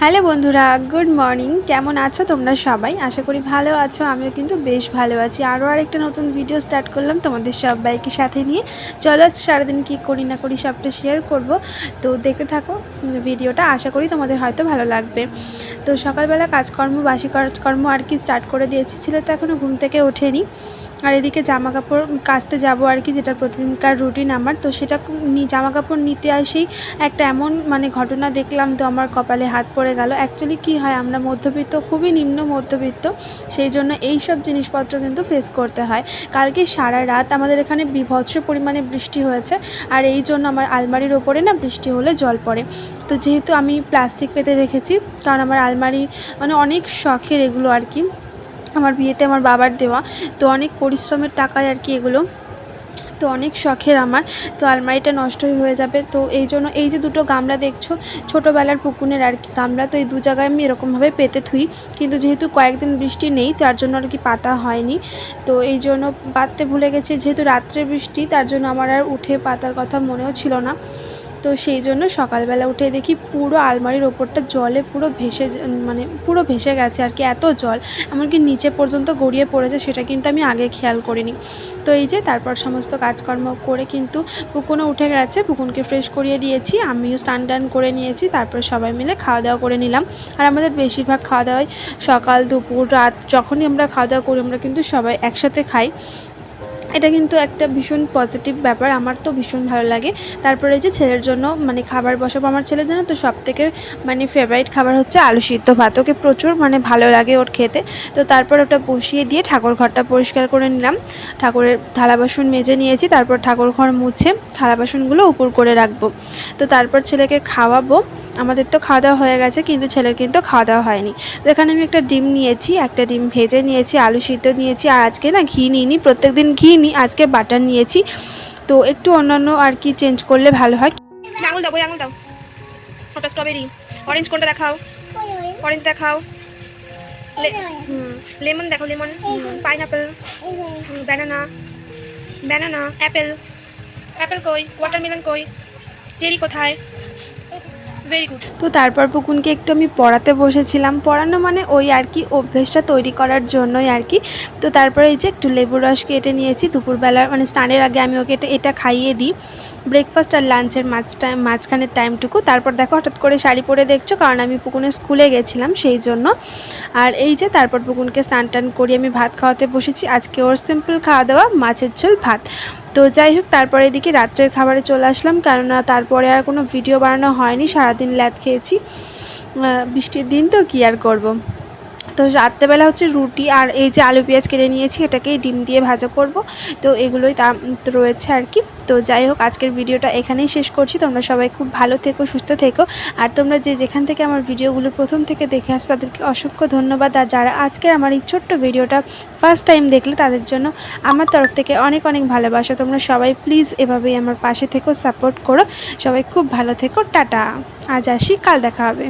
Hello বন্ধুরা good morning কেমন আছো তোমরা সবাই? আশা করি ভালো আছো, আমিও কিন্তু বেশ ভালো আছি। আরও আরেকটা নতুন ভিডিও স্টার্ট করলাম তোমাদের সবাইকে সাথে নিয়ে। চলো সারাদিন কী করি না করি সবটা শেয়ার করব। তো দেখতে থাকো ভিডিওটা আশা করি তোমাদের হয়তো ভালো লাগবে। তো সকালবেলা কাজকর্ম, বাসি কাজকর্ম আর কি স্টার্ট করে দিয়েছি, ছিল তো এখনও ঘুম থেকে ওঠেনি। আর এদিকে জামা কাপড় কাচতে যাব আর কি, যেটা প্রতিদিনকার রুটিন আমার। তো সেটা জামা কাপড় নিতে আসেই একটা এমন মানে ঘটনা দেখলাম তো আমার কপালে হাত পড়ে গেল। অ্যাকচুয়ালি কী হয়, আমরা মধ্যবিত্ত, খুবই নিম্ন মধ্যবিত্ত, সেই জন্য এই সব জিনিসপত্র কিন্তু ফেস করতে হয়। কালকে সারা রাত আমাদের এখানে বিভৎস পরিমাণে বৃষ্টি হয়েছে, আর এই জন্য আমার আলমারির ওপরে না বৃষ্টি হলে জল পড়ে। তো যেহেতু আমি প্লাস্টিক পেতে রেখেছি, কারণ আমার আলমারি মানে অনেক শখের এগুলো আর কি। আমার বিয়েতে আমার বাবার দেওয়া। তো অনেক পরিশ্রমের টাকায় আর কি এগুলো। তো অনেক শখের আমার। তো আলমারিটা নষ্টই হয়ে যাবে। তো এই জন্য এই যে দুটো গামলা দেখছ, ছোটোবেলার পুকুনের আর কি গামলা, তো এই দু জায়গায় আমি এরকমভাবে পেতে থুই। কিন্তু যেহেতু কয়েকদিন বৃষ্টি নেই, তার জন্য আর কি পাতা হয়নি। তো এই জন্য পাততে ভুলে গেছি। যেহেতু রাত্রে বৃষ্টি, তার জন্য আমার আর উঠে পাতার কথা মনেও ছিল না। তো সেই জন্য সকালবেলা উঠে দেখি পুরো আলমারির ওপরটা জলে পুরো ভেসে মানে পুরো ভেসে গেছে আর কি, এত জল। এমনকি নিচে পর্যন্ত গড়িয়ে পড়েছে, সেটা কিন্তু আমি আগে খেয়াল করিনি। তো এই যে তারপর সমস্ত কাজকর্ম করে কিন্তু পুকুনও উঠে গেছে পুকুনকে ফ্রেশ করিয়ে দিয়েছি, আমিও স্নান টান করে নিয়েছি, তারপর সবাই মিলে খাওয়া দাওয়া করে নিলাম। আর আমাদের বেশিরভাগ খাওয়া দাওয়াই সকাল, দুপুর, রাত, যখনই আমরা খাওয়া দাওয়া করি, আমরা কিন্তু সবাই একসাথে খাই। এটা কিন্তু একটা ভীষণ পজিটিভ ব্যাপার। আমার তো ভীষণ ভালো লাগে। তারপরে যে ছেলের জন্য মানে খাবার বসাবো আমার ছেলের জন্য, তো সব থেকে মানে ফেভারিট খাবার হচ্ছে আলু সিদ্ধ ভাত। ওকে প্রচুর মানে ভালো লাগে ওর খেতে। তো তারপর ওটা বসিয়ে দিয়ে ঠাকুর ঘরটা পরিষ্কার করে নিলাম। ঠাকুরের থালা বাসন মেজে নিয়েছি, তারপর ঠাকুর ঘর মুছে থালা বাসনগুলো উপর করে রাখব। তো তারপর ছেলেকে খাওয়াবো। আমাদের তো খাওয়া দাওয়া হয়ে গেছে, কিন্তু ছেলের কিন্তু খাওয়া দাওয়া হয়নি। তো এখানে আমি একটা ডিম নিয়েছি, একটা ডিম ভেজে নিয়েছি, আলু সিদ্ধ নিয়েছি, আর আজকে না ঘি নিইনি, প্রত্যেক দিন ঘি নিই আজকে বাটার নিয়েছি। তো একটু অন্যান্য আর কি চেঞ্জ করলে ভালো হয়। আঙুল দাও আঙুল দাও। ওটা স্ট্রবেরি অরেঞ্জ কোনটা দেখাও? অরেঞ্জ দেখাও। লেমন দেখো lemon pineapple banana banana apple apple কই? ওয়াটারমেলন কই? চেরি কোথায়? তো তারপর পুকুনকে একটু আমি পড়াতে বসেছিলাম। পড়ানো মানে ওই আর কি অভ্যেসটা তৈরি করার জন্যই আর কি। তো তারপরে এই যে একটু লেবুর রস কেটে নিয়েছি। দুপুরবেলা মানে স্নানের আগে আমি ওকে এটা এটা খাইয়ে দিই। ব্রেকফাস্ট আর লাঞ্চের মাঝ টাইম মাঝখানের টাইমটুকু তারপর দেখো হঠাৎ করে শাড়ি পরে দেখছ, কারণ আমি পুকুনের স্কুলে গেছিলাম সেই জন্য। আর এই যে তারপর পুকুনকে স্নান টান করি আমি ভাত খাওয়াতে বসেছি। আজকে ওর সিম্পল খাওয়া দাওয়া মাছের ঝোল, ভাত। তো যাই হোক, তারপরে এদিকে রাত্রের খাবারে চলে আসলাম, কেননা তারপরে আর কোনো ভিডিও বানানো হয়নি, সারাদিন ল্যাদ খেয়েছি। বৃষ্টির দিন তো কী আর করব? তো রাত্রেবেলা হচ্ছে রুটি আর এই যে আলু পেঁয়াজ কেটে নিয়েছি এটাকেই ডিম দিয়ে ভাজা করব। তো এগুলোই তা রয়েছে আর কি। তো যাই হোক, আজকের ভিডিওটা এখানেই শেষ করছি। তোমরা সবাই খুব ভালো থেকো, সুস্থ থেকো। আর তোমরা যে যেখান থেকে আমার ভিডিওগুলো প্রথম থেকে দেখে আসো তাদেরকে অসংখ্য ধন্যবাদ। আর যারা আজকের আমার এই ছোট্ট ভিডিওটা ফার্স্ট টাইম দেখলে, তাদের জন্য আমার তরফ থেকে অনেক অনেক ভালোবাসা। তোমরা সবাই প্লিজ এভাবেই আমার পাশে থেকো সাপোর্ট করো। সবাই খুব ভালো থেকো। টাটা। আজ আসি, কাল দেখা হবে।